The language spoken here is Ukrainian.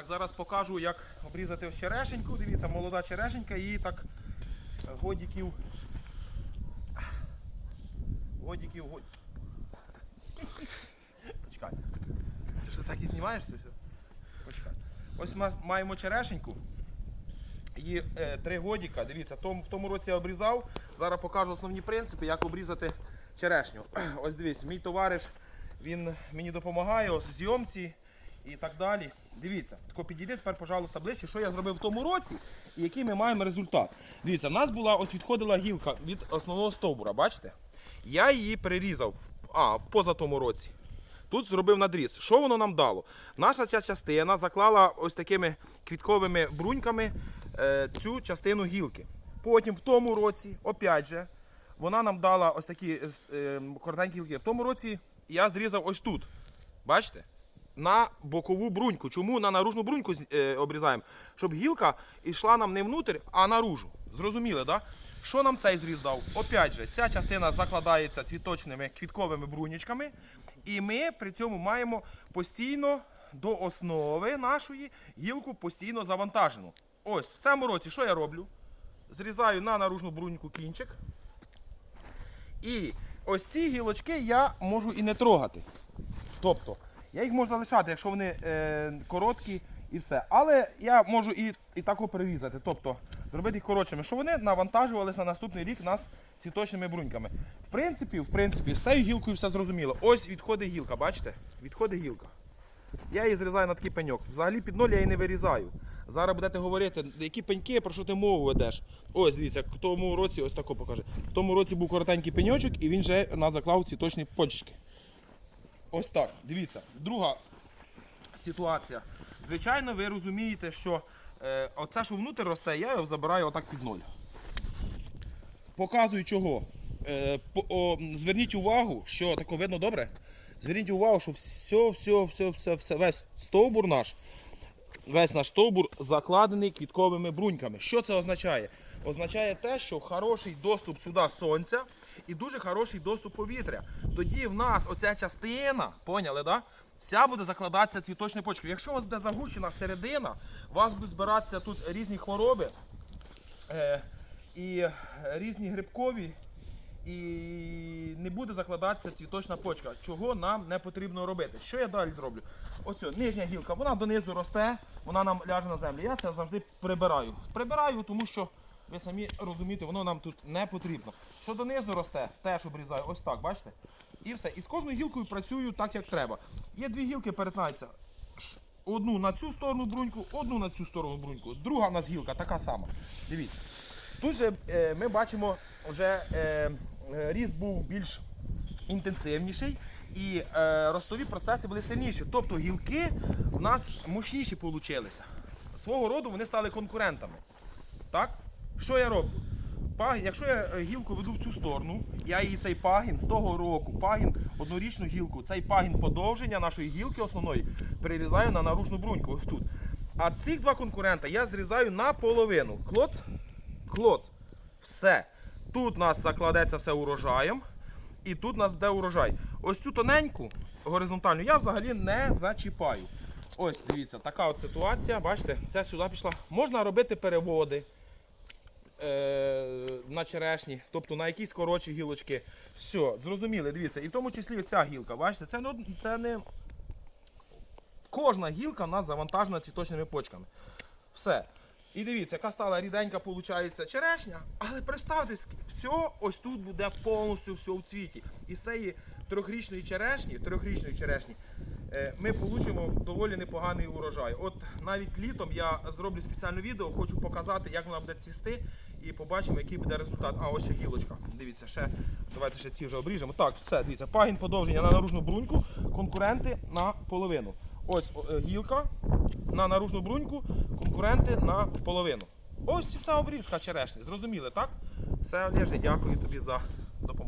Так, зараз покажу, як обрізати черешеньку. Дивіться, молода черешенька, її так годіків. Годіків, год... Почекай. Ти що так і знімаєшся? Почекай. Ось ми маємо черешеньку. Її е, три годіка. Дивіться, в тому, році я обрізав. Зараз покажу основні принципи, як обрізати черешню. Ось дивіться, мій товариш він мені допомагає ось зйомці і так далі. Дивіться, тако підійди тепер, пожалуйста, ближче, що я зробив в тому році і який ми маємо результат. Дивіться, в нас була ось відходила гілка від основного стовбура, бачите? Я її перерізав а, поза тому році. Тут зробив надріз. Що воно нам дало? Наша ця частина заклала ось такими квітковими бруньками е, цю частину гілки. Потім в тому році, опять же, вона нам дала ось такі е, коротенькі гілки. В тому році я зрізав ось тут. Бачите? На бокову бруньку. Чому на наружну бруньку е, обрізаємо? Щоб гілка йшла нам не внутрь, а наружу. Зрозуміли, так? Да? Що нам цей зріз дав? Опять же, ця частина закладається цвіточними квітковими брунічками, і ми при цьому маємо постійно до основи нашої гілку постійно завантажену. Ось в цьому році що я роблю? Зрізаю на наружну бруньку кінчик. І ось ці гілочки я можу і не трогати. Тобто, я їх можу залишати, якщо вони е, короткі і все. Але я можу і, і тако перерізати. Тобто зробити їх коротшими, щоб вони навантажувалися на наступний рік нас цвіточними бруньками. В принципі, в принципі, з цією гілкою все зрозуміло. Ось відходить гілка, бачите? Відходить гілка. Я її зрізаю на такий пеньок. Взагалі під ноль я її не вирізаю. Зараз будете говорити, які пеньки, про що ти мову ведеш. Ось дивіться, в тому році, ось тако покаже. В тому році був коротенький пеньочок і він вже заклав цвіточні почечки. Ось так, дивіться. Друга ситуація. Звичайно, ви розумієте, що е, оце, що внутрі росте, я його забираю отак під ноль. Показую чого. Е, по, о, зверніть увагу, що тако видно добре. Зверніть увагу, що все, все, все, все, все, весь стовбур наш, весь наш стовбур закладений квітковими бруньками. Що це означає? Означає те, що хороший доступ сюди сонця і дуже хороший доступ повітря. Тоді в нас оця частина, поняли, да? Вся буде закладатися цвіточною почкою. Якщо у вас буде загущена середина, у вас будуть збиратися тут різні хвороби е, і різні грибкові, і не буде закладатися цвіточна почка, чого нам не потрібно робити. Що я далі зроблю? Ось нижня гілка, вона донизу росте, вона нам ляже на землю. Я це завжди прибираю. Прибираю, тому що ви самі розумієте, воно нам тут не потрібно. Що донизу росте, теж обрізаю. Ось так, бачите? І все. І з кожною гілкою працюю так, як треба. Є дві гілки перетинаються. Одну на цю сторону бруньку, одну на цю сторону бруньку. Друга в нас гілка така сама. Дивіться. Тут же е, ми бачимо, вже е, ріст був більш інтенсивніший і е, ростові процеси були сильніші. Тобто гілки в нас мощніші получилися. Свого роду вони стали конкурентами. Так? Що я роблю? Пагін, якщо я е, гілку веду в цю сторону, я її цей пагін з того року, пагін, однорічну гілку, цей пагін подовження нашої гілки основної перерізаю на наружну бруньку, ось тут. А цих два конкурента я зрізаю наполовину. Клоц, клоц. Все. Тут у нас закладеться все урожаєм, і тут нас буде урожай. Ось цю тоненьку горизонтальну я взагалі не зачіпаю. Ось, дивіться, така от ситуація. Бачите, це сюди пішла. Можна робити переводи на черешні, тобто на якісь коротші гілочки. Все, зрозуміли, дивіться. І в тому числі ця гілка. Бачите, це не, це не кожна гілка в нас завантажена цвіточними почками. Все. І дивіться, яка стала ріденька, виходить, черешня. Але представте, все ось тут буде повністю все в цвіті. І з цієї трьохрічної черешні, трьохрічної черешні, е, ми получимо доволі непоганий урожай. От навіть літом я зроблю спеціальне відео, хочу показати, як вона буде цвісти, і побачимо, який буде результат. А ось ще гілочка. Дивіться, ще давайте ще ці вже обріжемо. Так, все, дивіться, пагін подовження на наружну бруньку, конкуренти на половину. Ось е, гілка на наружну бруньку, конкуренти на половину. Ось і вся обріжка черешні. Зрозуміли, так? Все, Олеже, дякую тобі за допомогу.